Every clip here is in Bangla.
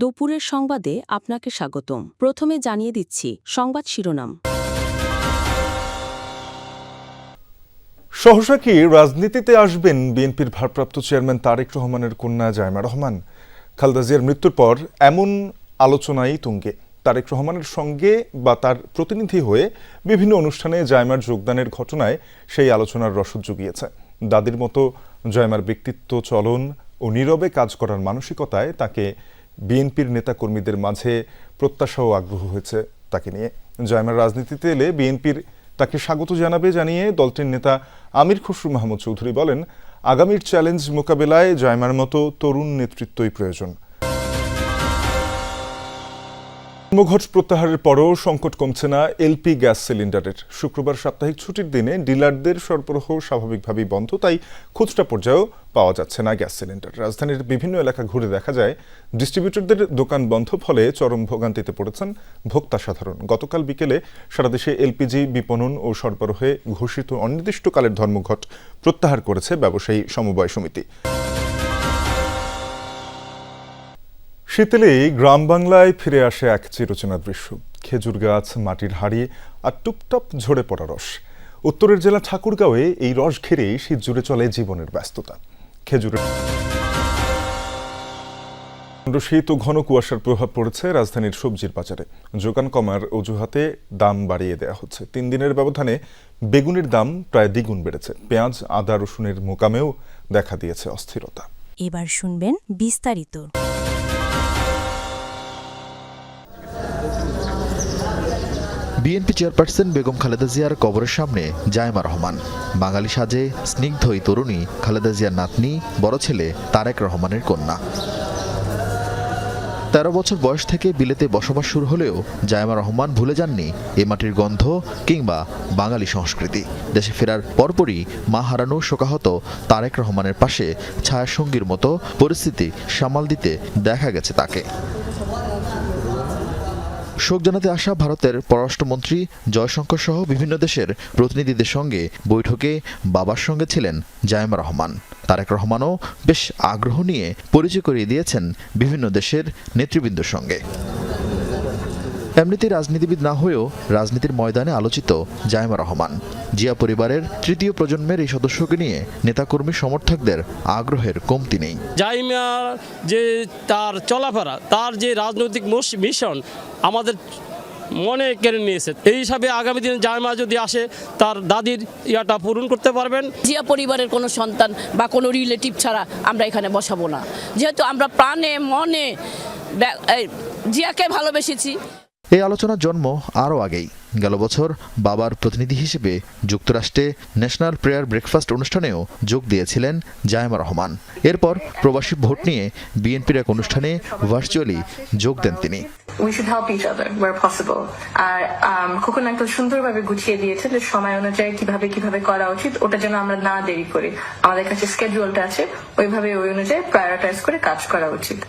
দুপুরের সংবাদে আপনাকে স্বাগতম। প্রথমে জানিয়ে দিচ্ছি সংবাদ শিরোনাম। সহসা কি রাজনীতিতে আসবেন বিএনপির ভারপ্রাপ্ত চেয়ারম্যান তারেক রহমানের কন্যা জায়মা রহমান? খালেদা জিয়ার মৃত্যুর পর এমন আলোচনাই তুঙ্গে। তারেক রহমানের সঙ্গে বা তার প্রতিনিধি হয়ে বিভিন্ন অনুষ্ঠানে জায়মার যোগদানের ঘটনায় সেই আলোচনার রসদ জুগিয়েছে। দাদির মতো জয়মার ব্যক্তিত্ব, চলন ও নীরবে কাজ করার মানসিকতায় তাকে বিএনপির নেতাকর্মীদের মাঝে প্রত্যাশা ও আগ্রহ হয়েছে তাকে নিয়ে। জয়মার রাজনীতিতে এলে বিএনপির তাকে স্বাগত জানাবে জানিয়ে দলটির নেতা আমির খসরু মাহমুদ চৌধুরী বলেন, আগামীর চ্যালেঞ্জ মোকাবেলায় জয়মার মতো তরুণ নেতৃত্বই প্রয়োজন। ধর্মঘট প্রত্যাহারের পরও সংকট কমছে না এলপি গ্যাস সিলিন্ডারের। শুক্রবার সাপ্তাহিক ছুটির দিনে ডিলারদের সরবরাহ স্বাভাবিকভাবেই বন্ধ, তাই খুচরা পর্যায়েও পাওয়া যাচ্ছে না গ্যাস সিলিন্ডার। রাজধানীর বিভিন্ন এলাকা ঘুরে দেখা যায়, ডিস্ট্রিবিউটরদের দোকান বন্ধ, ফলে চরম ভোগান্তিতে পড়েছেন ভোক্তা সাধারণ। গতকাল বিকেলে সারা দেশে এলপিজি, বিপণন ও সরবরাহে ঘোষিত অনির্দিষ্টকালের ধর্মঘট প্রত্যাহার করেছে ব্যবসায়ী সমবায় সমিতি। শীতলে গ্রাম বাংলায় ফিরে আসে এক চিরচেনা দৃশ্য। খেজুর গাছ, মাটির হাড়ি আর টুপটাপ ঝরে পড়া রস। উত্তরের জেলা ঠাকুরগাঁওয়ে এই রস ঘিরেই শীত জুড়ে চলে জীবনের ব্যস্ততা। খেজুরের শীত ও ঘন কুয়াশার প্রভাব পড়েছে রাজধানীর সবজির বাজারে। যোগান কমার অজুহাতে দাম বাড়িয়ে দেওয়া হচ্ছে। তিন দিনের ব্যবধানে বেগুনের দাম প্রায় দ্বিগুণ বেড়েছে। পেঁয়াজ, আদা, রসুনের মোকামেও দেখা দিয়েছে অস্থিরতা। এবার শুনবেন বিস্তারিত। বিএনপি চেয়ারপারসন বেগম খালেদা জিয়ার কবরের সামনে জায়মা রহমান। বাঙালি সাজে স্নিগ্ধ তরুণী খালেদা জিয়ার নাতনি, বড় ছেলে তারেক রহমানের কন্যা। তেরো বছর বয়স থেকে বিলেতে বসবাস শুরু হলেও জায়মা রহমান ভুলে যাননি এ মাটির গন্ধ কিংবা বাঙালি সংস্কৃতি। দেশে ফেরার পরপরই মা হারানো শোকাহত তারেক রহমানের পাশে ছায়াসঙ্গীর মতো পরিস্থিতি সামাল দিতে দেখা গেছে তাকে। শোক জানাতে আসা ভারতের পররাষ্ট্রমন্ত্রী জয়শঙ্কর সহ বিভিন্ন দেশের প্রতিনিধিদের সঙ্গে বৈঠকে বাবার সঙ্গে ছিলেন জায়মা রহমান। তারেক রহমানও বেশ আগ্রহ নিয়ে পরিচয় করিয়ে দিয়েছেন বিভিন্ন দেশের নেতৃবৃন্দর সঙ্গে। এমনিতে রাজনীতিবিদ না হয়েও রাজনীতির ময়দানে আলোচিত জায়মা রহমান। জিয়া পরিবারের তৃতীয় প্রজন্মের এই সদস্যকে নিয়ে নেতাকর্মী সমর্থকদের আগ্রহের কমতি নেই। জাইমা যে তার চলাফেরা তার যে রাজনৈতিক মিশন আমাদের মনে কেড়ে নিয়েছে। এই হিসাবে আগামী দিনে জাইমা যদি আসে তার দাদির ইয়াটা পূরণ করতে পারবেন। জিয়া পরিবারের কোনো সন্তান বা কোনো রিলেটিভ ছাড়া আমরা এখানে বসাবো না। যেহেতু আমরা প্রাণে মনে জিয়াকে ভালোবেসেছি। এই আলোচনার জন্ম আরও আগেই। গেল বছর বাবার প্রতিনিধি হিসেবে যুক্তরাষ্ট্রে ন্যাশনাল প্রেয়ার ব্রেকফাস্ট অনুষ্ঠানেও যোগ দিয়েছিলেন জায়মা রহমান। এরপর প্রবাসী ভোট নিয়ে বিএনপির এক অনুষ্ঠানে ভার্চুয়ালি যোগ দেন তিনি। We should help each other where possible আর খোকন আঙ্কেল সুন্দরভাবে গুছিয়ে দিয়েছে যে সময় অনুযায়ী কীভাবে কীভাবে করা উচিত, ওটা যেন আমরা না দেরি করি। আমাদের কাছে স্কেডিউলটা আছে, ওইভাবে ওই অনুযায়ী প্রায়োরিটাইজ করে কাজ করা উচিত।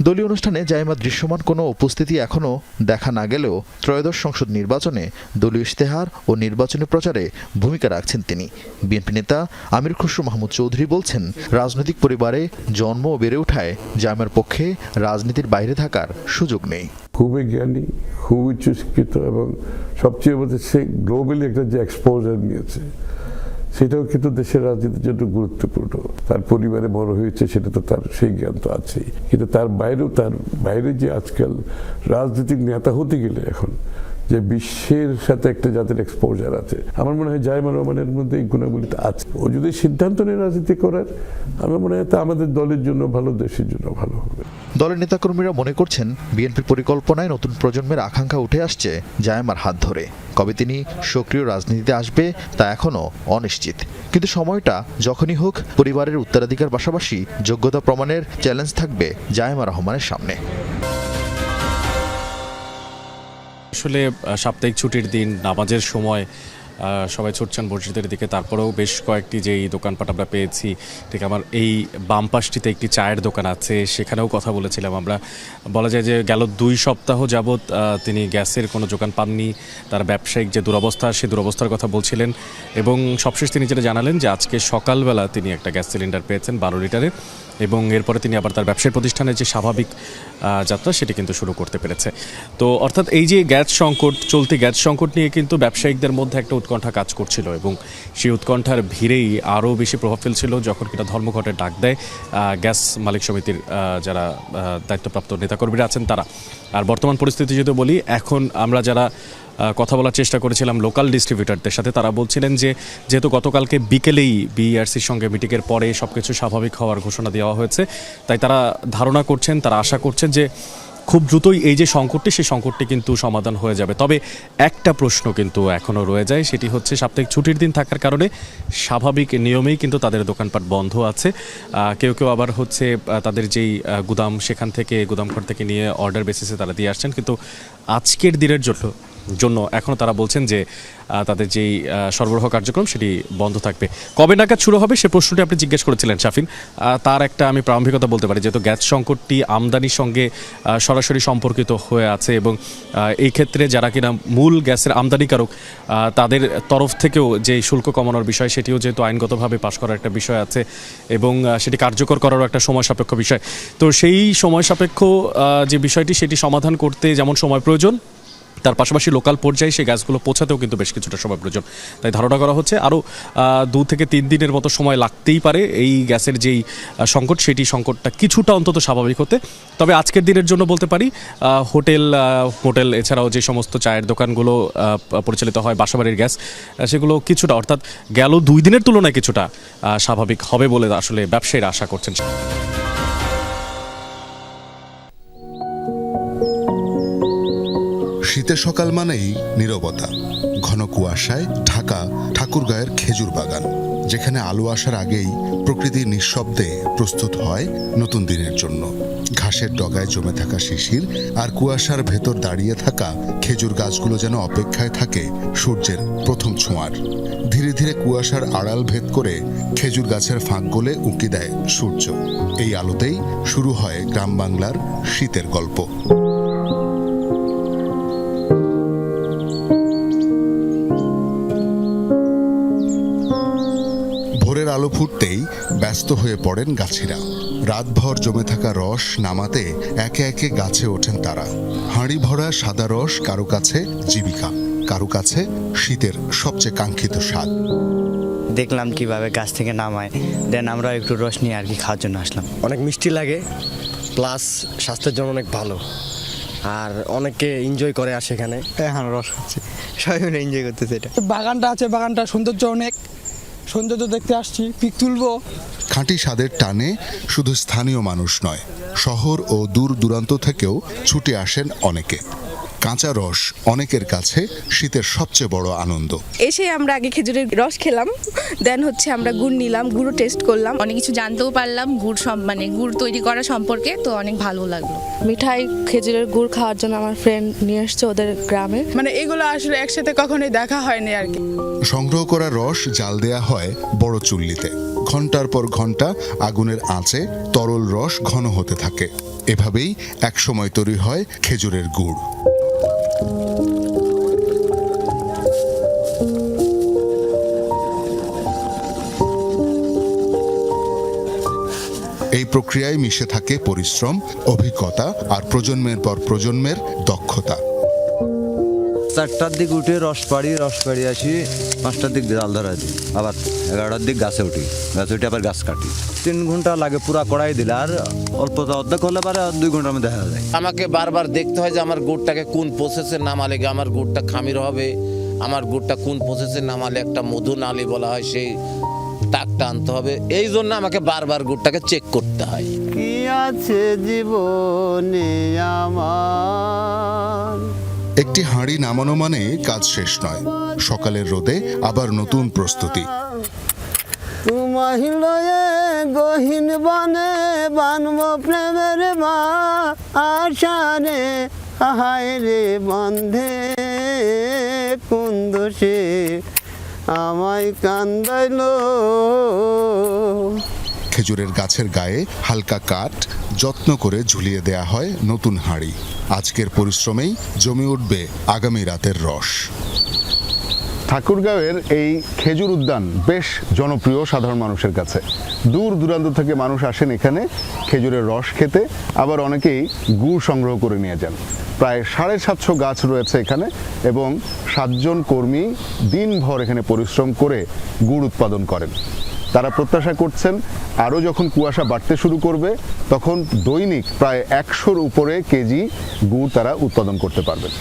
দলীয় অনুষ্ঠানে জায়মা দৃশ্যমান কোনো উপস্থিতি এখনও দেখা না গেলেও ত্রয়োদশ সংসদ নির্বাচনে দলীয় ইশতেহার ও নির্বাচনী প্রচারে ভূমিকা রাখছেন তিনি। বিএনপি নেতা আমির খসরু মাহমুদ চৌধুরী বলছেন, রাজনৈতিক পরিবারে জন্ম ও বেড়ে ওঠায় জায়মার পক্ষে রাজনীতির বাইরে থাকার সুযোগ নেই। খুবই জ্ঞানী খুব উচ্চশিক্ষিত এবং সবচেয়ে বলতে সে গ্লোবালি একটা যে এক্সপোজার নিয়েছে সেটাও কিন্তু দেশের রাজনীতির জন্য গুরুত্বপূর্ণ। তার পরিবারে বড় হয়েছে, সেটা তো তার, সেই জ্ঞান তো আছেই। কিন্তু তার বাইরেও, তার বাইরে যে আজকাল রাজনীতিক নেতা হতে গেলে এখন যে বিশ্বের সাথে একটা জাতির এক্সপোজার আছে। আমার মনে হয় জায়মা রহমানের মধ্যে এই গুণাবলীটা আছে। ও যদি সিদ্ধান্ত নেয় রাজনীতি করার, আমার মনে হয় তা আমাদের দলের জন্য ভালো, দেশের জন্য ভালো হবে। দলের নেতাকর্মীরা মনে করছেন বিএনপির পরিকল্পনায় নতুন প্রজন্মের আকাঙ্ক্ষা উঠে আসছে জায়মার হাত ধরে। কবে তিনি সক্রিয় রাজনীতিতে আসবে তা এখনও অনিশ্চিত। কিন্তু সময়টা যখনই হোক, পরিবারের উত্তরাধিকার পাশাপাশি যোগ্যতা প্রমাণের চ্যালেঞ্জ থাকবে জায়মা রহমানের সামনে। আসলে সাপ্তাহিক ছুটির দিন, নামাজের সময় সবাই ছুটছেন মসজিদের দিকে। তারপরেও বেশ কয়েকটি যেই দোকানপাট আমরা পেয়েছি, ঠিক আমার এই বাম পাশটিতে একটি চায়ের দোকান আছে, সেখানেও কথা বলেছিলাম আমরা। বলা যায় যে গেল দুই সপ্তাহ যাবৎ তিনি গ্যাসের কোনো যোগান পাননি। তার ব্যবসায়িক যে দুরবস্থা সেই দুরবস্থার কথা বলছিলেন এবং সবশেষ তিনি যেটা জানালেন যে আজকে সকালবেলা তিনি একটা গ্যাস সিলিন্ডার পেয়েছেন বারো লিটারের। এবং এরপরে তিনি আবার তার ব্যবসায়ী প্রতিষ্ঠানের যে স্বাভাবিক যাত্রা সেটি কিন্তু শুরু করতে পেরেছে। তো অর্থাৎ এই যে গ্যাস সংকট, চলতি গ্যাস সংকট নিয়ে কিন্তু ব্যবসায়িকদের মধ্যে একটা উৎকণ্ঠা কাজ করছিল এবং সেই উৎকণ্ঠার ভিড়েই আরও বেশি প্রভাব ফেলছিল যখন কিনা ধর্মঘটের ডাক দেয় গ্যাস মালিক সমিতির যারা দায়িত্বপ্রাপ্ত নেতাকর্মীরা আছেন তারা। আর বর্তমান পরিস্থিতি যদি বলি, এখন আমরা যারা কথা বলার চেষ্টা করেছিলাম লোকাল ডিস্ট্রিবিউটারদের সাথে। তারা বলছিলেন যে, যেহেতু গতকালকে বিকেলেই বিআরসির সঙ্গে মিটিংয়ের পরে সব কিছু স্বাভাবিক হওয়ার ঘোষণা দেওয়া হয়েছে, তাই তারা ধারণা করছেন, তারা আশা করছেন যে, খুব দ্রুতই এই যে সংকটটি, সেই সংকটটি কিন্তু সমাধান হয়ে যাবে। তবে একটা প্রশ্ন কিন্তু এখনও রয়ে যায়, সেটি হচ্ছে সাপ্তাহিক ছুটির দিন থাকার কারণে স্বাভাবিক নিয়মেই কিন্তু তাদের দোকানপাট বন্ধ আছে। কেউ কেউ আবার হচ্ছে তাদের যেই গুদাম, সেখান থেকে, গুদামঘর থেকে নিয়ে অর্ডার বেসিসে তারা দিয়ে আসছেন। কিন্তু আজকের দিনের জন্য জন্য এখনও তারা বলছেন যে তাদের যেই সরবরাহ কার্যক্রম সেটি বন্ধ থাকবে। কবে নাগাদ শুরু হবে সে প্রশ্নটি আপনি জিজ্ঞেস করেছিলেন, শাফিন। তার একটা আমি প্রারম্ভিকতা বলতে পারি, যেহেতু গ্যাস সংকটটি আমদানির সঙ্গে সরাসরি সম্পর্কিত হয়ে আছে এবং এই ক্ষেত্রে যারা কিনা মূল গ্যাসের আমদানিকারক তাদের তরফ থেকেও যে শুল্ক কমানোর বিষয় সেটিও যেহেতু আইনগতভাবে পাশ করার একটা বিষয় আছে এবং সেটি কার্যকর করারও একটা সময় সাপেক্ষ বিষয়। তো সেই সময় সাপেক্ষ যে বিষয়টি সেটি সমাধান করতে যেমন সময় প্রয়োজন তার পাশাপাশি লোকাল পর্যায়ে সেই গ্যাসগুলো পৌঁছাতেও কিন্তু বেশ কিছুটা সময় প্রয়োজন। তাই ধারণা করা হচ্ছে আরও দু থেকে তিন দিনের মতো সময় লাগতেই পারে এই গ্যাসের যেই সংকট, সেটি সংকটটা কিছুটা অন্তত স্বাভাবিক হতে। তবে আজকের দিনের জন্য বলতে পারি হোটেল হোটেল এছাড়াও যে সমস্ত চায়ের দোকানগুলো পরিচালিত হয় বাসাবাড়ির গ্যাস সেগুলো কিছুটা, অর্থাৎ গেল দুই দিনের তুলনায় কিছুটা স্বাভাবিক হবে বলে আসলে ব্যবসায়ীরা আশা করছেন। শীতের সকাল মানেই নীরবতা, ঘন কুয়াশায় ঢাকা ঠাকুরগাঁয়ের খেজুর বাগান, যেখানে আলো আসার আগেই প্রকৃতি নিঃশব্দে প্রস্তুত হয় নতুন দিনের জন্য। ঘাসের ডগায় জমে থাকা শিশির আর কুয়াশার ভেতর দাঁড়িয়ে থাকা খেজুর গাছগুলো যেন অপেক্ষায় থাকে সূর্যের প্রথম ছোঁয়ার। ধীরে ধীরে কুয়াশার আড়াল ভেদ করে খেজুর গাছের ফাঁক গলে উঁকি দেয় সূর্য। এই আলোতেই শুরু হয় গ্রাম বাংলার শীতের গল্প। ভোরের আলো ফুটতেই ব্যস্ত হয়ে পড়েন গাছিরা। রাতভর জমে থাকা রস নামাতে একে একে গাছে ওঠেন তারা। হাঁড়ি ভরা সাদা রস কারও কাছে জীবিকা কারও কাছে শীতের সবচেয়ে কাঙ্ক্ষিত স্বাদ। দেখলাম কীভাবে গাছ থেকে নামায়। দেন আমরা একটু রস নিয়ে আর কি খাওয়ার জন্য আসলাম। অনেক মিষ্টি লাগে প্লাস স্বাস্থ্যের জন্য অনেক ভালো। আর অনেকে এনজয় করে আসে এখানে এখন রস খাচ্ছি। সবাই মিলে এনজয় করতেছে এটা। বাগানটা আছে বাগানটা সৌন্দর্য অনেক। সৌন্দর্য দেখতে আসছি, পিক তুলবো। খাঁটি স্বাদের টানে শুধু স্থানীয় মানুষ নয়, শহর ও দূর দূরান্ত থেকেও ছুটে আসেন অনেকে। কাঁচা রস অনেকের কাছে শীতের সবচেয়ে বড় আনন্দ। এসে আমরা আগে খেজুরের রস খেলাম দেন হচ্ছে আমরা গুড় নিলাম গুড়ও টেস্ট করলাম। অনেক কিছু জানতেও পারলাম গুড় সব মানে গুড় তৈরি করা সম্পর্কে তো অনেক ভালো লাগল। মিঠাই খেজুরের গুড় খাওয়ার জন্য আমার ফ্রেন্ড নিয়ে এসছে ওদের গ্রামে। মানে এগুলো আসলে একসাথে কখনোই দেখা হয়নি আর কি। সংগ্রহ করা রস জাল দেয়া হয় বড় চুল্লিতে। ঘণ্টার পর ঘণ্টা আগুনের আঁচে তরল রস ঘন হতে থাকে। এভাবেই একসময় তৈরি হয় খেজুরের গুড়। এই প্রক্রিয়ায় মিশে থাকে পরিশ্রম অভিজ্ঞতা আর প্রজন্মের পর প্রজন্মের দক্ষতা। চারটার দিক উঠে রস পাড়ি রস পাড়ি আসি পাঁচটার দিক জাল ধরা দিই। আবার এগারোটার দিক গাছে উঠি গাছে উঠে আবার গাছ কাটি। তিন ঘণ্টা লাগে পুরা কড়াই দিলে আর অল্প অর্ধেক হলে পারে আর দুই ঘণ্টার মধ্যে দেখা যায়। আমাকে বারবার দেখতে হয় যে আমার গুড়টাকে কোন প্রসেসে নামালে গিয়ে আমার গুড়টা খামির হবে আমার গুড়টা কোন প্রসেসে নামালে একটা মধু নালি বলা হয় সেই তাকটা আনতে হবে। এই জন্য আমাকে বারবার গুড়টাকে চেক করতে হয়। কি আছে জীবনে আমার? একটি হাঁড়ি নামানো মানে কাজ শেষ নয়। সকালের রোদে আবার নতুন প্রস্তুতি। গহীন বনে বানব প্রেমের মা আশারে হায় রে বন্ধে কুন্দ সে আমায় কান্দাইলো। খেজুরের গাছের গায়ে হালকা কাঠ যত্ন করে ঝুলিয়ে দেয়া হয় নতুন হাঁড়ি। আজকের পরিশ্রমেই জমে উঠবে আগামী রাতের রস। ঠাকুরগাঁওয়ের এই খেজুর উদ্যান বেশ জনপ্রিয় সাধারণ মানুষের কাছে। দূর দূরান্ত থেকে মানুষ আসেন এখানে খেজুরের রস খেতে, আবার অনেকেই গুড় সংগ্রহ করে নিয়ে যান। প্রায় সাড়ে সাতশো গাছ রয়েছে এখানে এবং সাতজন কর্মী দিনভর এখানে পরিশ্রম করে গুড় উৎপাদন করেন। তারা প্রত্যাশা করছেন, আরও যখন কুয়াশা বাড়তে শুরু করবে, তখন দৈনিক প্রায় একশোর উপরে কেজি গুড় তারা উৎপাদন করতে পারবেন।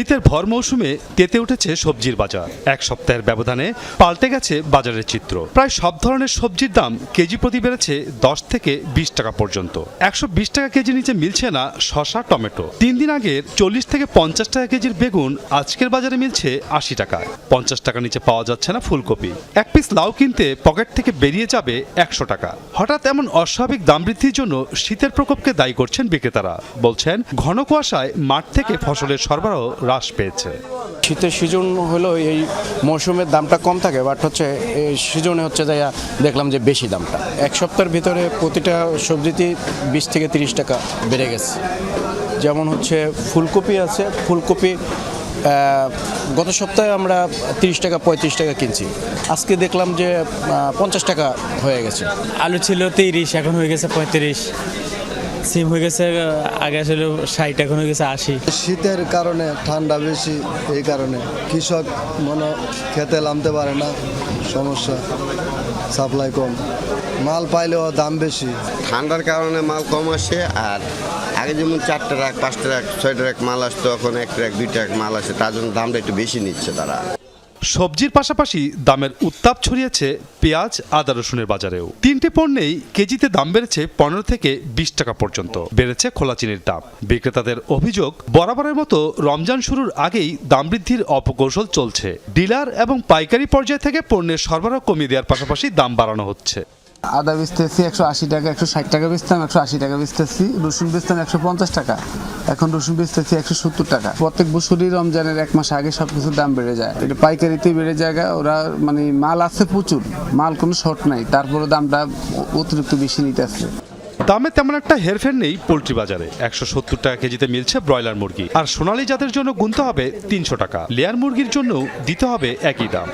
শীতের ভর মৌসুমে তেতে উঠেছে সবজির বাজার। এক সপ্তাহের ব্যবধানে পাল্টে গেছে বাজারের চিত্র। প্রায় সব ধরনের সবজির দাম কেজি প্রতি বেড়েছে দশ থেকে বিশ টাকা পর্যন্ত। একশো বিশ টাকা কেজি নিচে মিলছে না শশা টমেটো। তিন দিন আগের চল্লিশ থেকে পঞ্চাশ টাকা কেজির বেগুন আজকের বাজারে মিলছে আশি টাকায়। পঞ্চাশ টাকা নিচে পাওয়া যাচ্ছে না ফুলকপি। এক পিস লাউ কিনতে পকেট থেকে বেরিয়ে যাবে একশো টাকা। হঠাৎ এমন অস্বাভাবিক দাম বৃদ্ধির জন্য শীতের প্রকোপকে দায়ী করছেন বিক্রেতারা। বলছেন, ঘন কুয়াশায় মাঠ থেকে ফসলের সরবরাহ হ্রাস পেয়েছে। শীতের সিজন হলো এই মৌসুমের দামটা কম থাকে বাট হচ্ছে এই সিজনে হচ্ছে যাইয়া দেখলাম যে বেশি দামটা। এক সপ্তাহের ভিতরে প্রতিটা সবজিতেই বিশ থেকে তিরিশ টাকা বেড়ে গেছে। যেমন হচ্ছে ফুলকপি আছে ফুলকপি গত সপ্তাহে আমরা তিরিশ টাকা পঁয়ত্রিশ টাকা কিনছি। আজকে দেখলাম যে পঞ্চাশ টাকা হয়ে গেছে। আলু ছিল তিরিশ এখন হয়ে গেছে পঁয়ত্রিশ। সিম হয়ে গেছে আগে ছিল ষাট এখন হয়ে গেছে আশি। শীতের কারণে ঠান্ডা বেশি এই কারণে। কৃষক মনে খেতে নামতে পারে না সমস্যা সাপ্লাই কম। মাল পাইলেও দাম বেশি। ঠান্ডার কারণে মাল কম আসে আর আগে যেমন চার ট্রাক পাঁচ ট্রাক ছয় ট্রাক মাল আসতো এখন এক ট্রাক দুই ট্রাক মাল আসে তার জন্য দামটা একটু বেশি নিচ্ছে তারা। সবজির পাশাপাশি দামের উত্তাপ ছড়িয়েছে পেঁয়াজ, আদা, রসুনের বাজারেও। তিনটে পণ্যেই কেজিতে দাম বেড়েছে পনেরো থেকে বিশ টাকা পর্যন্ত। বেড়েছে খোলা চিনির দাম। বিক্রেতাদের অভিযোগ, বরাবরের মতো রমজান শুরুর আগেই দাম বৃদ্ধির অপকৌশল চলছে। ডিলার এবং পাইকারি পর্যায় থেকে পণ্যের সরবরাহ কমিয়ে দেওয়ার পাশাপাশি দাম বাড়ানো হচ্ছে। আদা বেচতেছি একশো আশি টাকা, একশো ষাট টাকা বেচতাম একশো আশি টাকা বেচতেছি রসুন বেচতাম একশো পঞ্চাশ টাকা। এখন রসুন বেচতেছি একশো সত্তর টাকা। প্রত্যেক বছরই রমজানের এক মাস আগে সব কিছুর দাম বেড়ে যায়। এটা পাইকারিতে বেড়ে যায় ওরা মানে মাল আছে প্রচুর, মাল কোনো শর্ট নাই তারপরে দামটা অতিরিক্ত বেশি নিতে আসছে দামে তেমন একটা হেরফের নেই পোলট্রি বাজারে। একশো সত্তর টাকা কেজিতে মিলছে ব্রয়লার মুরগি। আর সোনালী জাতের জন্য গুনতে হবে তিনশো টাকা। লেয়ার মুরগির জন্য দিতে হবে একই দাম।